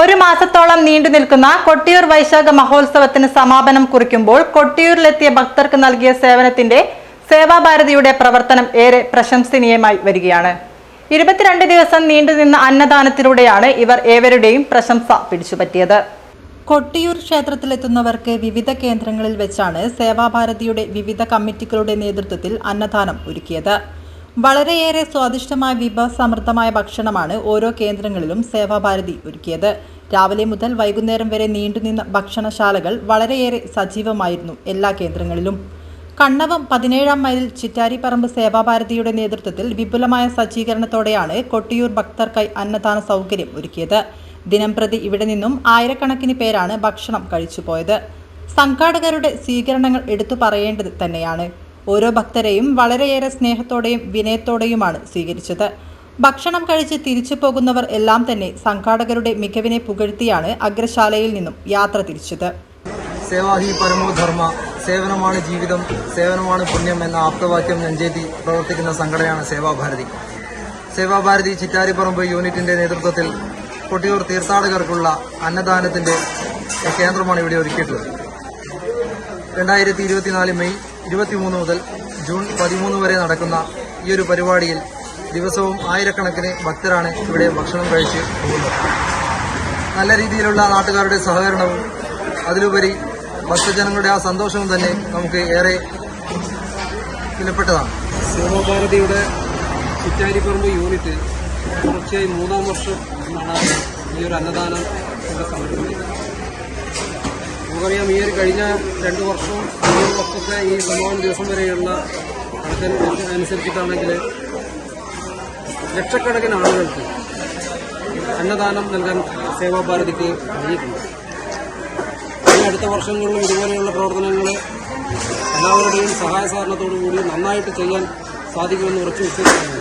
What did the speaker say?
ഒരു മാസത്തോളം നീണ്ടു നിൽക്കുന്ന കൊട്ടിയൂർ വൈശാഖ മഹോത്സവത്തിന് സമാപനം കുറിക്കുമ്പോൾ കൊട്ടിയൂരിലെത്തിയ ഭക്തർക്ക് നൽകിയ സേവനത്തിന്റെ സേവാഭാരതിയുടെ പ്രവർത്തനം ഏറെ പ്രശംസനീയമായി വരികയാണ്. ഇരുപത്തിരണ്ട് ദിവസം നീണ്ടുനിന്ന അന്നദാനത്തിലൂടെയാണ് ഇവർ ഏവരുടെയും പ്രശംസ പിടിച്ചുപറ്റിയത്. കൊട്ടിയൂർ ക്ഷേത്രത്തിലെത്തുന്നവർക്ക് വിവിധ കേന്ദ്രങ്ങളിൽ വെച്ചാണ് സേവാഭാരതിയുടെ വിവിധ കമ്മിറ്റികളുടെ നേതൃത്വത്തിൽ അന്നദാനം ഒരുക്കിയത്. വളരെയേറെ സ്വാദിഷ്ടമായ വിഭവസമൃദ്ധമായ ഭക്ഷണമാണ് ഓരോ കേന്ദ്രങ്ങളിലും സേവാഭാരതി ഒരുക്കിയത്. രാവിലെ മുതൽ വൈകുന്നേരം വരെ നീണ്ടുനിന്ന ഭക്ഷണശാലകൾ വളരെയേറെ സജീവമായിരുന്നു എല്ലാ കേന്ദ്രങ്ങളിലും. കണ്ണവം പതിനേഴാം മൈലിൽ ചിറ്റാരിപ്പറമ്പ് സേവാഭാരതിയുടെ നേതൃത്വത്തിൽ വിപുലമായ സജ്ജീകരണത്തോടെയാണ് കൊട്ടിയൂർ ഭക്തർക്കായി അന്നദാന സൗകര്യം ഒരുക്കിയത്. ദിനംപ്രതി ഇവിടെ നിന്നും ആയിരക്കണക്കിന് പേരാണ് ഭക്ഷണം കഴിച്ചുപോയത്. സംഘാടകരുടെ സ്വീകരണങ്ങൾ എടുത്തു പറയേണ്ടത് തന്നെയാണ്. ഓരോ ഭക്തരെയും വളരെയേറെ സ്നേഹത്തോടെയും വിനയത്തോടെയുമാണ് സ്വീകരിച്ചത്. ഭക്ഷണം കഴിച്ച് തിരിച്ചു പോകുന്നവർ എല്ലാം തന്നെ സംഘാടകരുടെ മികവിനെ പുകഴ്ത്തിയാണ് അഗ്രശാലയിൽ നിന്നും യാത്ര തിരിച്ചത്. സേവാഹി പരമോധർമ്മ പരമോ ധർമ്മ സേവനമാണ് ജീവിതം സേവനമാണ് പുണ്യം എന്ന ആപ്തവാക്യം നെഞ്ചേറ്റി പ്രവർത്തിക്കുന്ന സംഘടനയാണ് സേവാഭാരതി സേവാഭാരതി ചിറ്റാരിപ്പറമ്പ് യൂണിറ്റിന്റെ നേതൃത്വത്തിൽ കൊട്ടിയൂർ തീർത്ഥാടകർക്കുള്ള അന്നദാനത്തിന്റെ കേന്ദ്രമാണ് ഇവിടെ ഒരുക്കിയിട്ടുള്ളത്. രണ്ടായിരത്തി ഇരുപത്തിനാല് മെയ് ഇരുപത്തിമൂന്ന് മുതൽ ജൂൺ പതിമൂന്ന് വരെ നടക്കുന്ന ഈ ഒരു പരിപാടിയിൽ ദിവസവും ആയിരക്കണക്കിന് ഭക്തരാണ് ഇവിടെ ഭക്ഷണം കഴിച്ച് പോകുന്നത്. നല്ല രീതിയിലുള്ള നാട്ടുകാരുടെ സഹകരണവും അതിലുപരി ഭക്തജനങ്ങളുടെ ആ സന്തോഷവും തന്നെ നമുക്ക് ഏറെ വിലപ്പെട്ടതാണ്. സേവാഭാരതിയുടെ ചിറ്റാരിപ്പറമ്പ് യൂണിറ്റ് തുടർച്ചയായി മൂന്നാം വർഷം ആണ് ഈ ഒരു അന്നദാനം ഇവിടെ സംഘടിപ്പിക്കുന്നത് നമുക്കറിയാം ഈ ഒരു കഴിഞ്ഞ രണ്ട് വർഷവും മൂന്ന് വർഷത്തെ ഈ സംഭവം ദിവസം വരെയുള്ള അനുസരിച്ചിട്ടാണെങ്കിൽ ലക്ഷക്കണക്കിന് ആളുകൾക്ക് അന്നദാനം നൽകാൻ സേവാഭാരതിക്ക് കഴിഞ്ഞിട്ടുണ്ട്. ഈ അടുത്ത വർഷങ്ങളിലും ഇതുപോലെയുള്ള പ്രവർത്തനങ്ങൾ എല്ലാവരുടെയും സഹായ സഹകരണത്തോടു കൂടി നന്നായിട്ട് ചെയ്യാൻ സാധിക്കുമെന്ന് ഉറച്ചു വിശ്വസിക്കുന്നു.